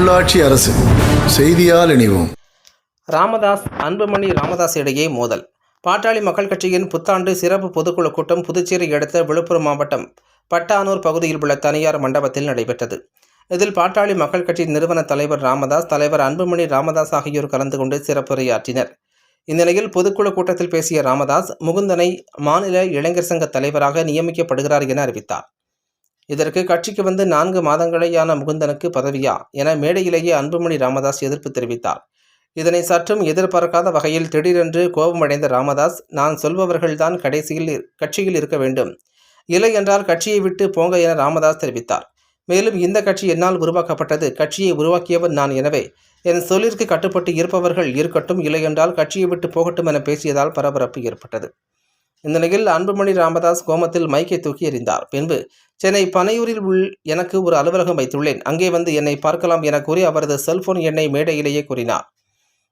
உள்ளாட்சி அரசு. செய்தியால் இணைவோம். ராமதாஸ் அன்புமணி ராமதாஸ் இடையே மோதல். பாட்டாளி மக்கள் கட்சியின் புத்தாண்டு சிறப்பு பொதுக்குழு கூட்டம் புதுச்சேரி அடுத்த விழுப்புரம் மாவட்டம் பட்டானூர் பகுதியில் உள்ள தனியார் மண்டபத்தில் நடைபெற்றது. இதில் பாட்டாளி மக்கள் கட்சி நிறுவன தலைவர் ராமதாஸ் தலைவர் அன்புமணி ராமதாஸ் ஆகியோர் கலந்து கொண்டு சிறப்புரையாற்றினர். இந்நிலையில் பொதுக்குழு கூட்டத்தில் பேசிய ராமதாஸ் முகுந்தனை மாநில இளைஞர் சங்க தலைவராக நியமிக்கப்படுகிறார் என அறிவித்தார். இதற்கு கட்சிக்கு வந்து நான்கு மாதங்களேயான முகுந்தனுக்கு பதவியா என மேடையிலேயே அன்புமணி ராமதாஸ் எதிர்ப்பு தெரிவித்தார். இதனை சற்றும் எதிர்பார்க்காத வகையில் திடீரென்று கோபமடைந்த ராமதாஸ் நான் சொல்பவர்கள்தான் கடைசியில் கட்சியில் இருக்க வேண்டும். இல்லை என்றால் கட்சியை விட்டு போங்க என ராமதாஸ் தெரிவித்தார். மேலும் இந்த கட்சி என்னால் உருவாக்கப்பட்டது. கட்சியை உருவாக்கியவன் நான் எனவே. என் சொல்லிற்கு கட்டுப்பட்டு இருப்பவர்கள் இருக்கட்டும். இல்லை என்றால் கட்சியை விட்டு போகட்டும் என பேசியதால் பரபரப்பு ஏற்பட்டது. இந்த நிலையில் அன்புமணி ராமதாஸ் கோமத்தில் மைக்கை தூக்கி எறிந்தார். பின்பு சென்னை பனையூரில் உள் எனக்கு ஒரு அலுவலகம் வைத்துள்ளேன். அங்கே வந்து என்னை பார்க்கலாம் என கூறி அவரது செல்போன் எண்ணை மேடையிலேயே கூறினார்.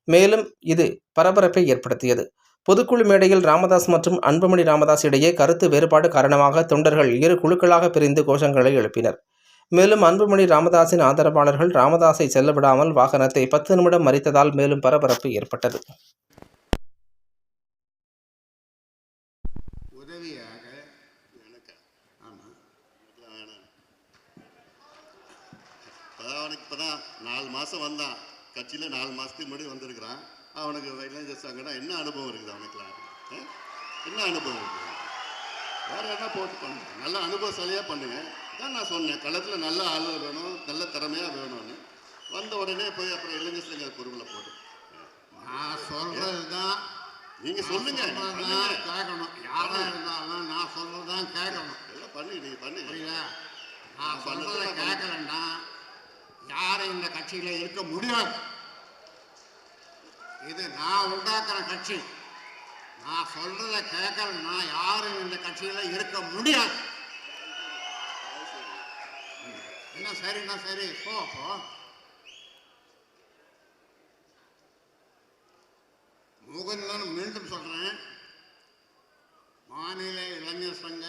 மேலும் இது பரபரப்பை ஏற்படுத்தியது. பொதுக்குழு மேடையில் ராமதாஸ் மற்றும் அன்புமணி ராமதாஸ் இடையே கருத்து வேறுபாடு காரணமாக தொண்டர்கள் இரு குழுக்களாக பிரிந்து கோஷங்களை எழுப்பினர். மேலும் அன்புமணி ராமதாஸின் ஆதரவாளர்கள் ராமதாஸை செல்லவிடாமல் வாகனத்தை பத்து நிமிடம் மறித்ததால் மேலும் பரபரப்பு ஏற்பட்டது. உதவியாக எனக்கு ஆமாம் வேணாம் இப்போதான் அவனுக்கு இப்போ தான் நாலு மாதம் வந்தான். கட்சியில் நாலு மாதத்துக்கு முன்னாடி வந்திருக்கிறான். அவனுக்கு இளைஞர் சங்கம்னா என்ன அனுபவம் இருக்குது அவனுக்குலாம்? என்ன அனுபவம் இருக்குது? வேற என்ன போட்டு பண்ணுங்க? நல்ல அனுபவசாலியாக பண்ணுங்க. தான் நான் சொன்னேன் களத்தில் நல்ல ஆள் வேணும் நல்ல திறமையாக வேணும்னு. வந்த உடனே போய் அப்புறம் இளைஞர் சங்க பொறுப்பில் போட்டு. நான் சொல்றது தான் நீங்கள் சொல்லுங்க. கேட்கணும். யாராக இருந்தாலும் நான் சொல்றது தான் கேட்கணும். எல்லாம் பண்ணி நீங்கள் பண்ணுங்க. நான் பண்ணு. கேட்கலன்னா யாரும் இந்த கட்சியில் இருக்க முடியாது. இது நான் உண்டாக்குற கட்சி. நான் சொல்றத கேட்கலன்னா யாரும் இந்த கட்சியில் இருக்க முடியாது. என்ன சரிண்ணா சரி? போ போ. முகுந்தன் மீண்டும் சொல்றேன். மாநில இளைஞர் சங்க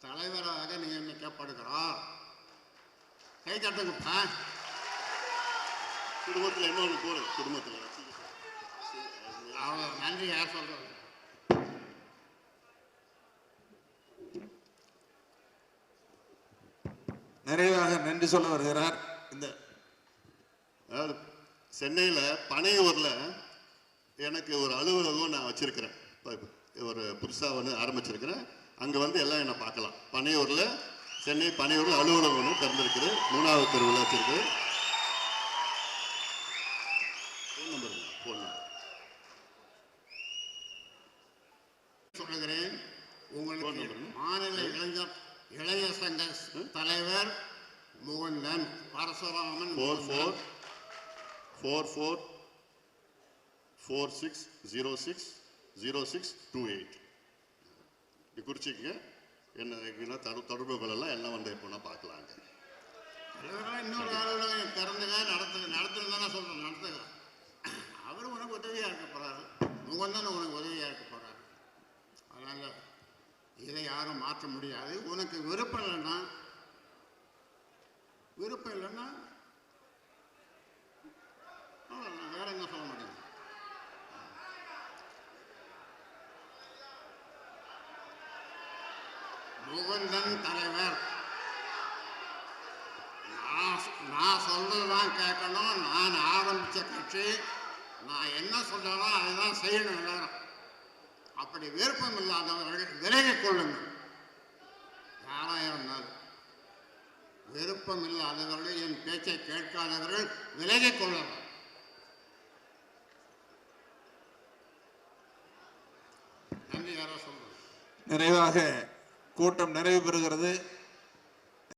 தலைவராக நியமிக்கப்படுகிறார். கை தட்டுங்கப்பா குடும்பத்தில் என்ன ஒன்று போடு குடும்பத்தில். அவ்வளோ நன்றி யார் சொல்றது? நிறைவாக நன்றி சொல்ல வருகிறார் இந்த அதாவது சென்னையில் பனையூரில் எனக்கு ஒரு அலுவலகம் நான் வச்சுருக்கிறேன். ஒரு புதுசாக ஒன்று ஆரம்பிச்சிருக்கிறேன். அங்கே வந்து எல்லாம் என்னை பார்க்கலாம். பனையூரில் சென்னை பனையூரில் அலுவலகம் ஒன்று திறந்திருக்குது மூணாவது தெருவில் வச்சிருக்கு ஃபோன் நம்பர் ஃபோன் நம்பர் சொல்லுகிறேன். உங்களுக்கு. மாநில இளைஞர் சங்க தலைவர் Mukundan Parasuraman four four. Four four four six zero six zero six two eight குறிச்சிக்கங்க என்ன என்ன தடு தொடர்புகள் எல்லாம் வந்து எப்போனா பார்க்கலாங்க. இன்னொரு அலுவலகம் திறந்துங்க நடத்துங்க நடத்துன்னு தானே சொல்றேன் நடத்துங்க அவர் உனக்கு உதவியாக இருக்க போறாரு. முகந்தன் உனக்கு உதவியாக இருக்க போறாரு. அதனால இதை யாரும் மாற்ற முடியாது. உனக்கு விருப்பம் இல்லைன்னா விருப்பம் இல்லைன்னா அவ்வளவுதான். வேற என்ன சொல்ல முடியும் முகுந்தன் தலைவர். நான் நான் சொல்றதுதான் கேட்கணும். நான் ஆரம்பித்த கட்சி. நான் என்ன சொல்றதோ அதுதான் செய்யணும் எல்லாரும். அப்படி விருப்பம் இல்லாதவர்கள் விலகிக் கொள்ளுங்கள். யாராக இருந்தாலும். விருப்பம் இல்லாதவர்கள் என் பேச்சை கேட்காதவர்கள் விலகிக் கொள்ளலாம். நன்றி யாரோ சொல்றேன் நிறைவாக கூட்டம் நிறைவு பெறுகிறது.